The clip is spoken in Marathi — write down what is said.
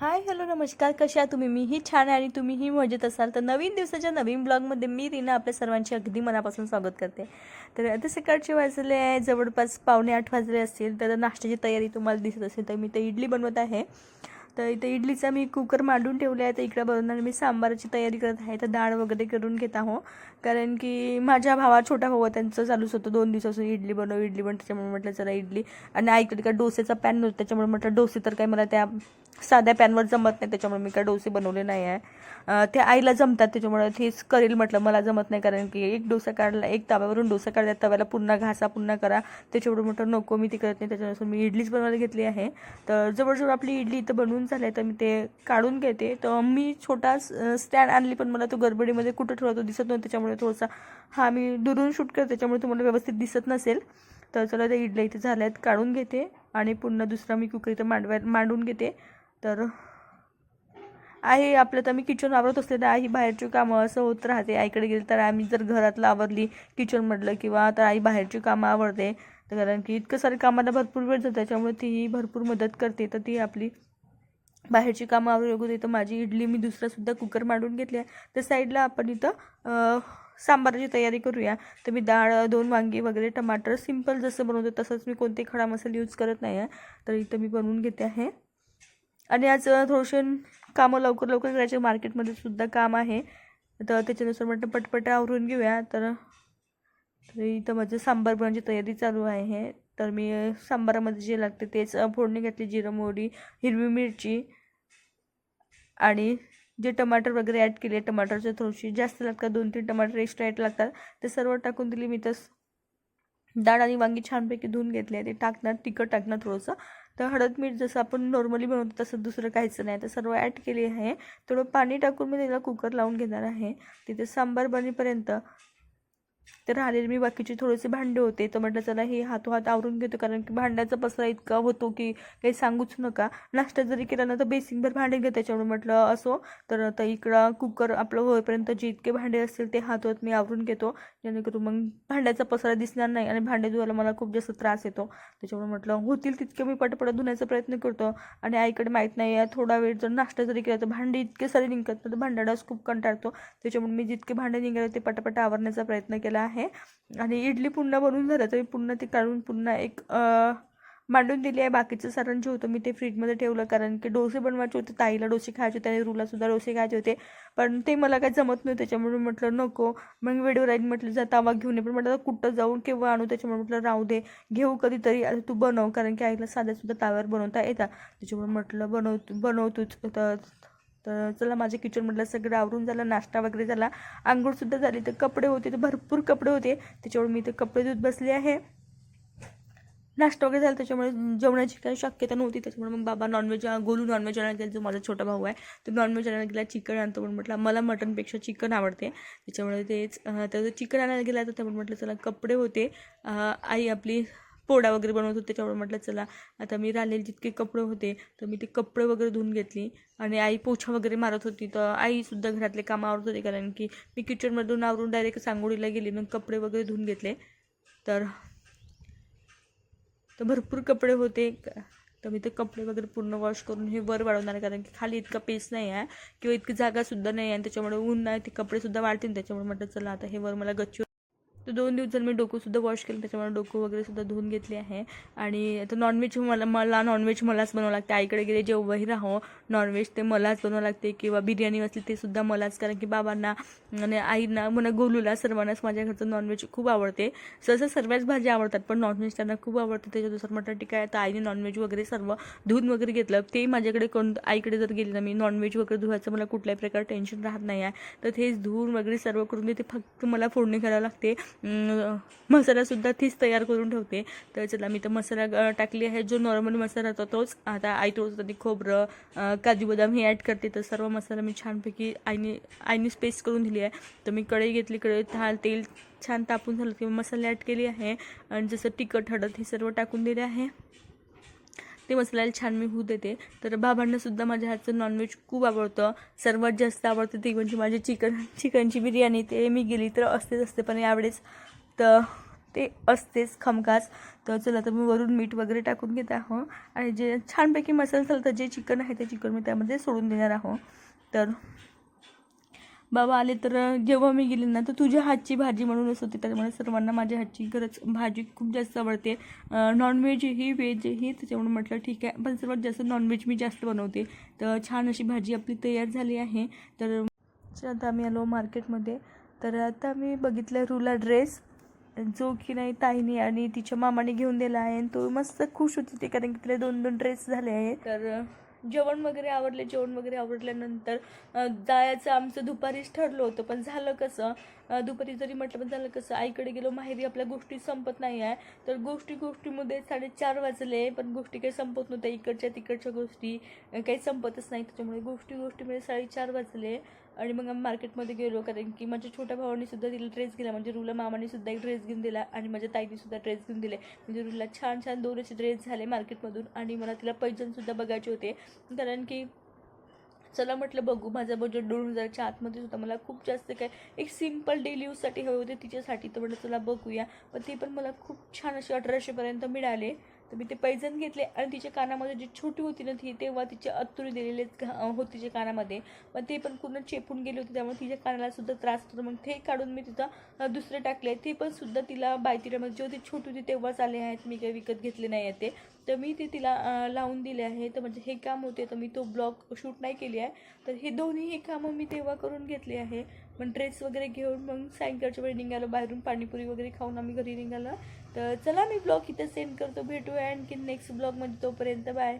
हाय हॅलो नमस्कार. कशा आहात तुम्ही? मीही छान आहे आणि तुम्हीही मजेत असाल. तर नवीन दिवसाच्या नवीन ब्लॉगमध्ये मी रीना आपल्या सर्वांचे अगदी मनापासून स्वागत करते. तर आता सकाळचे वाजले आहे. जवळपास पावणे आठ वाजले असतील. तर नाश्त्याची तयारी तुम्हाला दिसत असेल तर मी तर इडली बनवत आहे. तर इथे इडलीचा मी कुकर मांडून ठेवला आहे. तर इकडं बनवणार मी सांबाराची तयारी करत आहे. तर डाळ वगैरे करून घेत आहो. कारण की माझ्या भावा छोटा भाऊ त्यांचं चालूच होतं. दोन दिवसापासून इडली बनव इडली बन त्याच्यामुळे म्हटलं चला इडली. आणि ऐकलं का डोसेचा पॅन नव्हतं त्याच्यामुळे म्हटलं डोसे तर काही मला त्या साध्या पॅनवर जमत नाही. त्याच्यामुळे मी काय डोसे बनवले नाही आहे. ते आईला जमतात त्याच्यामुळे तेच करेल म्हटलं. मला जमत नाही कारण की एक डोसा काढला एक तव्यावरून डोसा काढला. तव्याला पुन्हा घासा पुन्हा करा. त्याच्यामुळे म्हटलं नको मी ते करत नाही. त्याच्यानुसार मी इडलीच बनवायला घेतली आहे. तर जवळजवळ आपली इडली इथं बनवून झालं आहे तर मी ते काढून घेते. तर मी छोटा स्टँड आणली पण मला तो गडबडीमध्ये कुठं ठेवतो दिसत नव्हतं त्याच्यामुळे थोडासा हा मी दुरून शूट करते त्याच्यामुळे तुम्हाला व्यवस्थित दिसत नसेल. तर चला त्या इडल्या इथे झाल्या आहेत काढून घेते. आणि पुन्हा दुसरा मी कुकर इथं मांडवा मांडून घेते. तर आई आपलं तर मी किचन आवरत असले तर आई बाहेरची कामं असं होत राहते. आईकडे गेली तर आम्ही जर घरातलं आवरली किचन म्हटलं किंवा तर आई बाहेरची कामं आवडते तर कारण की इतकं सारे कामाला भरपूर वेळ जातो त्याच्यामुळे तीही भरपूर मदत करते. तर ती आपली बाहेरची कामं आवरून इथं तर माझी इडली मी दुसरासुद्धा कुकर मांडून घेतली आहे. तर साईडला आपण इथं सांबाराची तयारी करूया. तर मी डाळ दोन वांगी वगैरे टमाटर सिंपल जसं बनवतो तसंच मी कोणते खडा मसाले यूज करत नाही आहे. तर इथं मी बनवून घेते आहे. आणि आज थोडेसे कामं लवकर लवकर करायचे. मार्केटमध्ये सुद्धा काम आहे. तर त्याच्यानुसार म्हटलं पटपट आवरून घेऊया. तर इथं माझं सांबार बनवायची तयारी चालू आहे. तर मी सांबारामध्ये जे लागते तेच फोडणी घातली. जिरं मोहरी हिरवी मिरची आणि जे टमाटर वगैरे ॲड केले टमाटरचे थोडीशी जास्त लागतात दोन तीन टमाटर एक्स्ट्रा ॲड लागतात ते सर्व टाकून दिली मी. तस डाळ आणि वांगी छानपैकी धुवून घेतली आहे. ते टाकणार तिखट टाकणार थोडंसं. तर हळद मीठ जसं आपण नॉर्मली बनवतो तसं दुसरं काहीच नाही. तर सर्व ॲड केले आहे. थोडं पाणी टाकून मी त्याला कुकर लावून घेणार आहे. तिथे सांबार बनेपर्यंत तर राहिलेले मी बाकीचे थोडेसे भांडे होते. तर म्हटलं चला हे हातोहात आवरून घेतो कारण की भांड्याचा पसरा इतका होतो की काही सांगूच नका. नाश्ता जरी केला ना तर बेसिंगभर भांडे घेत त्याच्यामुळे म्हटलं असो. तर आता इकडं कुकर आपलं होईपर्यंत जे इतके भांडे असतील ते हातोहात मी आवरून घेतो. जेणेकरून मग भांड्याचा पसरा दिसणार नाही आणि भांडे धुवायला मला खूप जास्त त्रास येतो. त्याच्यामुळे म्हटलं होतील तितके मी पटपट धुण्याचा प्रयत्न करतो. आणि आईकडे माहीत नाही आहे थोडा वेळ जर नाश्ता जरी केला तर भांडी इतके सारे निघतात तर भांडाडाच खूप कंटाळतो. त्याच्यामुळे मी जितके भांडे निघाले ते पटापट आवरण्याचा प्रयत्न केला आहे. आणि इडली पुन्हा बनवून झालं तर मी पुन्हा ते काढून पुन्हा एक मांडून दिली आहे बाकीचं सारण जे होतं मी ते फ्रीजमध्ये ठेवलं. कारण की डोसे बनवायचे होते ताईला डोसे खायचे होते आणि रुलासुद्धा डोसे खायचे होते. पण ते मला काही जमत नव्हतं त्याच्यामुळे म्हटलं नको. मग व्हिडिओ राईन म्हटलं जा तवा घेऊन ये. पण म्हटलं कुठं जाऊन केव्हा आणू? त्याच्यामुळे म्हटलं राहू दे घेऊ कधीतरी. आता तू बनव. कारण की आईला साध्यासुद्धा ताव्यावर बनवता येतात त्याच्यामुळे म्हटलं बनव बनवतोच. तर तर चला माझे किचन म्हटलं सगळं आवरून झालं नाश्ता वगैरे झाला. आंघोळसुद्धा झाली तर कपडे होते तर भरपूर कपडे होते. त्याच्यामुळे मी ते कपडे धुत बसले आहे. नाश्ता वगैरे झाला त्याच्यामुळे जेवणाची काही शक्यता नव्हती. त्याच्यामुळे मग बाबा नॉनव्हेज गोलू नॉनव्हेज आणायला गेला जो माझा छोटा भाऊ आहे. तो नॉनव्हेज आणायला गेला चिकन आणतो पण म्हटलं मला मटनपेक्षा चिकन आवडते. त्याच्यामुळे तेच तर चिकन आणायला गेला तर त्यामुळे म्हटलं चला कपडे होते. आई आपली पोडा वगैरे बनवत होते त्याच्यामुळे म्हटलं चला आता मी राहिलेले जितके कपडे होते तर मी ते कपडे वगैरे धुवून घेतली. आणि आई पोछा वगैरे मारत होती तर आईसुद्धा घरातले कामं आवडत होते कारण की मी किचनमधून आवरून डायरेक्ट सांगोळीला गेली मग कपडे वगैरे धुवून घेतले. तर तर भरपूर कपडे होते. तर मी ते कपडे वगैरे पूर्ण वॉश करून हे वर वाढवणार आहे कारण की खाली इतका पेस नाही आहे किंवा इतकी जागासुद्धा नाही आहे आणि त्याच्यामुळे ऊन नाही ते कपडेसुद्धा वाढतील त्याच्यामुळे म्हटलं चला आता हे वर मला गच्ची तर दोन दिवस जर मी डोकंसुद्धा वॉश केलं त्याच्यामुळे डोकं वगैरे सुद्धा धुवून घेतले आहे. आणि आता नॉनव्हेज मला मला नॉनव्हेज मलाच बनवावं लागते. आईकडे गेले जेव्हाही राहो नॉनव्हेज ते मलाच बनवावं लागते किंवा बिर्याणी असली ते सुद्धा मलाच. कारण की बाबांना आणि आईना म्हणा गोलूला सर्वांनाच माझ्या घरचं नॉनव्हेज खूप आवडते. सहसा सर्वच भाज्या आवडतात पण नॉनव्हेज त्यांना खूप आवडतं. त्याच्यानुसार म्हटलं टिका आहे. तर आईने नॉनव्हेज वगैरे सर्व धुवून वगैरे घेतलं. ते माझ्याकडे कोण आईकडे जर गेले ना मी नॉनव्हेज वगैरे धुवायचं मला कुठल्याही प्रकार टेन्शन राहत नाही आहे. तर तेच धुवून वगैरे सर्व करून देते. फक्त मला फोडणी करावं लागते. मसालासुद्धा तीच तयार करून ठेवते. तर चला मी तर मसाला टाकली आहे. जो नॉर्मल मसाला होता तोच. आता आई तोच त्यांनी खोबरं काजू बदाम हे ॲड करते. तर सर्व मसाला मी छानपैकी आईने आईने स्पेस करून दिली आहे. तर मी कढई घेतली. कढई थाल तेल छान तापून झालं किंवा मसाले ॲड केले आहे. आणि जसं तिखट हळद हे सर्व टाकून दिले आहे. ते मसाल्याला छान मी होऊ देते. तर बाबांनासुद्धा माझ्या हातचं नॉनव्हेज खूप आवडतं. सर्वात जास्त आवडतं ती म्हणजे माझी चिकन चिकनची बिर्याणी ते मी गेली तर असतेच असते पण यावेळेस तर ते असतेच खमखास. तर चला तर मी वरून मीठ वगैरे टाकून घेत आहो. आणि जे छानपैकी मसाला झालं तर जे चिकन आहे ते चिकन मी त्यामध्ये सोडून देणार आहो. तर बाबा आले तर जेव्हा मी गेले ना तर तुझ्या हातची भाजी म्हणूनच होती. त्याच्यामुळे सर्वांना माझ्या हातची खरंच भाजी खूप जास्त आवडते. नॉनव्हेज ही व्हेज ही त्याच्यामुळे म्हटलं ठीक आहे. पण सर्वात जास्त नॉनव्हेज मी जास्त बनवते. तर छान अशी भाजी आपली तयार झाली आहे. तर आता आम्ही आलो मार्केटमध्ये. तर आता मी बघितलं रुला ड्रेस जो की नाही ताईने आणि तिच्या मामाने घेऊन दिला आहे. आणि तो मस्त खुश होती ते कारण की तिला दोन दोन ड्रेस झाले आहे तर जेवण वगैरे आवडले जेवण वगैरे आवडल्यानंतर जायचं आमचं दुपारीच ठरलं होतं पण झालं कसं दुपारी जरी म्हटलं पण झालं कसं आईकडे गेलो माहेरी आपल्या गोष्टी संपत नाही आहे तर गोष्टी गोष्टीमध्ये साडेचार वाजले पण गोष्टी काही संपत नव्हत्या इकडच्या तिकडच्या गोष्टी काही संपतच नाही त्याच्यामुळे गोष्टी गोष्टीमध्ये साडेचार वाजले. आणि मग आम्ही मार्केटमध्ये गेलो कारण की माझ्या छोट्या भावाने सुद्धा तिला ड्रेस दिला. म्हणजे रुला मामाने सुद्धा एक ड्रेस घेऊन दिला आणि माझ्या ताईने सुद्धा ड्रेस घेऊन दिले. म्हणजे रुला छान छान दोन असे ड्रेस झाले मार्केटमधून आणि मला तिला पैजणसुद्धा बघायचे होते. कारण की चला म्हटलं बघू माझा बजेट दोन हजारच्या आतमध्येच होता. मला खूप जास्त काय एक सिंपल डेली यूजसाठी हवे होते तिच्यासाठी. तर म्हटलं चला बघूया. पण ते पण मला खूप छान असे अठराशेपर्यंत मिळाले. तर मी ते पैजण घेतले आणि तिच्या कानामध्ये जी छोटी होती ना ती तेव्हा तिचे अत्तुरी दिलेले होते तिच्या कानामध्ये. पण ते पण पूर्ण चेपून गेले होते त्यामुळे तिच्या कानाला सुद्धा त्रास होतो. मग ते काढून मी तिथं दुसरे टाकले. ते पण सुद्धा तिला बायतिऱ्यामध्ये जेव्हा ती छोटी होती तेव्हाच आले आहेत. मी काही विकत घेतले नाही आहे ते. तर मी ते तिला लावून दिले आहे. तर म्हणजे हे काम होते. तर मी तो ब्लॉग शूट नाही केली आहे. तर हे दोन्ही कामं मी तेव्हा करून घेतले आहे. पण ड्रेस वगैरे घेऊन मग सायंकाळच्या वेळी निघालो. बाहेरून पाणीपुरी वगैरे खाऊन आम्ही घरी निघालो. तर चला मी ब्लॉग इथं सेंड करतो. भेटूया आणखी नेक्स्ट ब्लॉगमध्ये तोपर्यंत बाय.